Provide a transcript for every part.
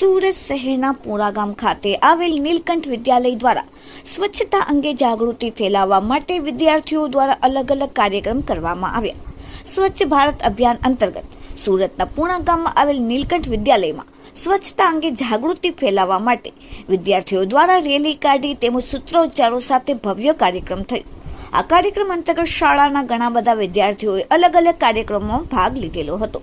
સુરત શહેરના પોરા ગામ ખાતે આવેલ નીલકંઠ વિદ્યાલય દ્વારા સ્વચ્છતા અંગે જાગૃતિ ફેલાવવા માટે વિદ્યાર્થીઓ દ્વારા અલગ અલગ કાર્યક્રમ કરવામાં આવ્યા. સ્વચ્છ ભારત અભિયાન અંતર્ગત સુરતના પૂણા ગામમાં આવેલ નીલકંઠ વિદ્યાલયમાં સ્વચ્છતા અંગે જાગૃતિ ફેલાવવા માટે વિદ્યાર્થીઓ દ્વારા રેલી કાઢી તેમજ સૂત્રોચ્ચારો સાથે ભવ્ય કાર્યક્રમ થયો. આ કાર્યક્રમ અંતર્ગત શાળાના ઘણા બધા વિદ્યાર્થીઓએ અલગ અલગ કાર્યક્રમોમાં ભાગ લીધેલો હતો.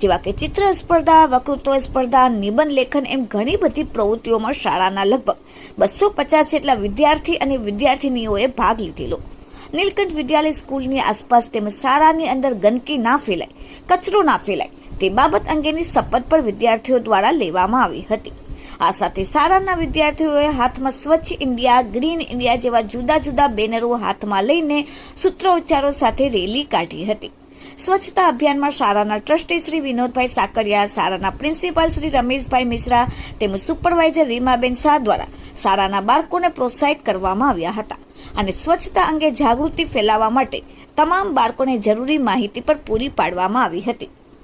જેવા કે ચિત્ર સ્પર્ધા, વક્તૃત્વ સ્પર્ધા, નિબંધ લેખન એમ ઘણી બધી પ્રવૃત્તિઓમાં શાળાના લગભગ બસો પચાસ જેટલા વિદ્યાર્થી અને વિદ્યાર્થિનીઓએ ભાગ લીધેલો. નીલકંઠ વિદ્યાલય સ્કૂલની આસપાસ તેમજ શાળાની અંદર ગંદકી ના ફેલાય, કચરો ના ફેલાય તે બાબત અંગેની શપથ પણ વિદ્યાર્થીઓ દ્વારા લેવામાં આવી હતી. આ સાથે શાળાના વિદ્યાર્થીઓએ હાથમાં સ્વચ્છ ઇન્ડિયા, ગ્રીન ઇન્ડિયા જેવા જુદા જુદા બેનરો હાથમાં લઈને સૂત્રોચ્ચારો સાથે રેલી કાઢી હતી. સ્વચ્છતા અભિયાનમાં શાળાના ટ્રસ્ટી શ્રી વિનોદભાઈ સાકરિયા, શાળાના પ્રિન્સિપાલ શ્રી રમેશભાઈ મિશ્રા તેમજ સુપરવાઇઝર રીમાબેન શાહ દ્વારા શાળાના બાળકોને પ્રોત્સાહિત કરવામાં આવ્યા હતા અને સ્વચ્છતા અંગે જાગૃતિ ફેલાવવા માટે તમામ બાળકોને જરૂરી માહિતી પર પૂરી પાડવામાં આવી હતી.